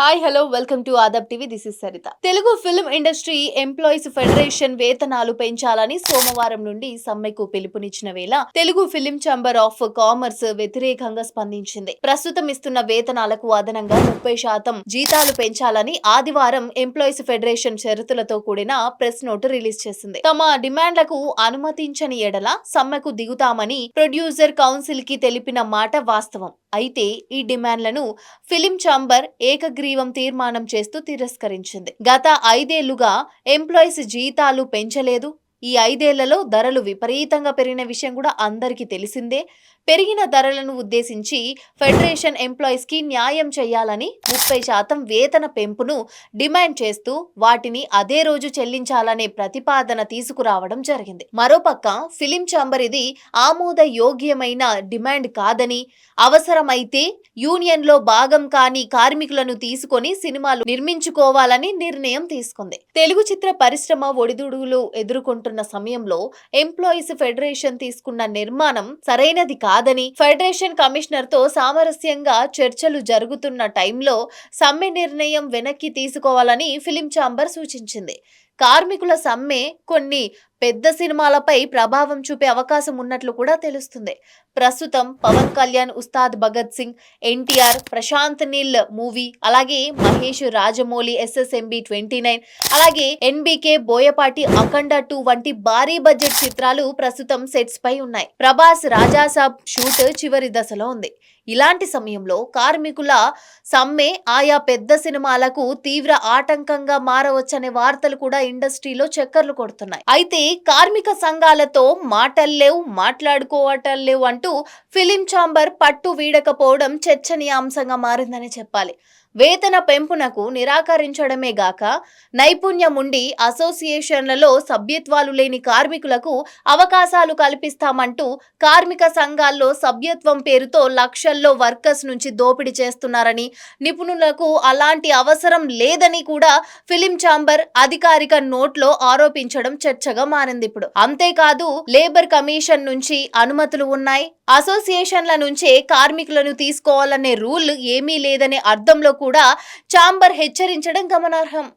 Hi hello welcome to Aadab TV this is Saritha Telugu film industry employees federation వేతనాలు పెంచాలని సోమవారం నుండి సమ్మెకు పిలుపునిచ్చిన వేళ Telugu film chamber of commerce వ్యతిరేకంగా స్పందించింది. ప్రస్తుతం ఇస్తున్న వేతనాలకు అదనంగా ముప్పై శాతం జీతాలు పెంచాలని ఆదివారం ఎంప్లాయీస్ ఫెడరేషన్ షరతులతో కూడిన ప్రెస్ నోటు రిలీజ్ చేసింది. తమ డిమాండ్లకు అనుమతించని ఎడల సమ్మెకు దిగుతామని ప్రొడ్యూసర్ కౌన్సిల్కి తెలిపిన మాట వాస్తవం. అయితే ఈ డిమాండ్లను ఫిలిం ఛాంబర్ ఏకగ్రీవం తీర్మానం చేస్తూ తిరస్కరించింది. గత ఐదేళ్ళుగా ఎంప్లాయీస్ జీతాలు పెంచలేదు. ఈ ఐదేళ్ళలో ధరలు విపరీతంగా పెరిగిన విషయం కూడా అందరికీ తెలిసిందే. పెరిగిన ధరలను ఉద్దేశించి ఫెడరేషన్ ఎంప్లాయీస్కి న్యాయం చేయాలని ముప్పై శాతం వేతన పెంపును డిమాండ్ చేస్తూ వాటిని అదే రోజు చెల్లించాలనే ప్రతిపాదన తీసుకురావడం జరిగింది. మరోపక్క ఫిలిం ఛాంబర్ ఇది ఆమోద యోగ్యమైన డిమాండ్ కాదని అవసరమైతే యూనియన్లో భాగం కాని కార్మికులను తీసుకొని సినిమాలు నిర్మించుకోవాలని నిర్ణయం తీసుకుంది. తెలుగు చిత్ర పరిశ్రమ ఒడిదుడుగులు ఎదుర్కొంటున్న సమయంలో ఎంప్లాయీస్ ఫెడరేషన్ తీసుకున్న నిర్మాణం సరైనది కాదని ఫెడరేషన్ కమిషనర్తో సామరస్యంగా చర్చలు జరుగుతున్న టైంలో సమ్మె నిర్ణయం వెనక్కి తీసుకోవాలని ఫిలిం ఛాంబర్ సూచించింది. కార్మికుల సమ్మె కొన్ని పెద్ద సినిమాలపై ప్రభావం చూపే అవకాశం ఉన్నట్లు కూడా తెలుస్తుంది. ప్రస్తుతం పవన్ కళ్యాణ్ ఉస్తాద్ భగత్ సింగ్ ఎన్టీఆర్ ప్రశాంత్ నీల్ మూవీ అలాగే Mahesh Rajamouli SSMB twenty nine అలాగే ఎన్బికే బోయపాటి అఖండ టూ వంటి భారీ బడ్జెట్ చిత్రాలు ప్రస్తుతం సెట్స్ పై ఉన్నాయి. ప్రభాస్ రాజాసాబ్ షూట్ చివరి దశలో ఉంది. ఇలాంటి సమయంలో కార్మికుల సమ్మె ఆయా పెద్ద సినిమాలకు తీవ్ర ఆటంకంగా మారవచ్చనే వార్తలు కూడా ఇండస్ట్రీలో చక్కర్లు కొడుతున్నాయి. అయితే కార్మిక సంఘాలతో మాటల్లేవు మాట్లాడుకోవటల్లేవు అంటూ ఫిలిం ఛాంబర్ పట్టు వీడకపోవడం చర్చనీయాంశంగా మారిందని చెప్పాలి. వేతన పెంపునకు నిరాకరించడమే గాక నైపుణ్యం ఉండి అసోసియేషన్లలో సభ్యత్వాలు లేని కార్మికులకు అవకాశాలు కల్పిస్తామంటూ కార్మిక సంఘాల్లో సభ్యత్వం పేరుతో లక్షల్లో వర్కర్స్ నుంచి దోపిడీ చేస్తున్నారని నిపుణులకు అలాంటి అవసరం లేదని కూడా ఫిలిం ఛాంబర్ అధికారిక నోట్లో ఆరోపించడం చర్చగా మారింది ఇప్పుడు. అంతేకాదు లేబర్ కమిషన్ నుంచి అనుమతులు ఉన్నాయి. అసోసియేషన్ల నుంచే కార్మికులను తీసుకోవాలనే రూల్ ఏమీ లేదనే అర్థంలో కూడా చాంబర్ హెచ్చరించడం గమనార్హం.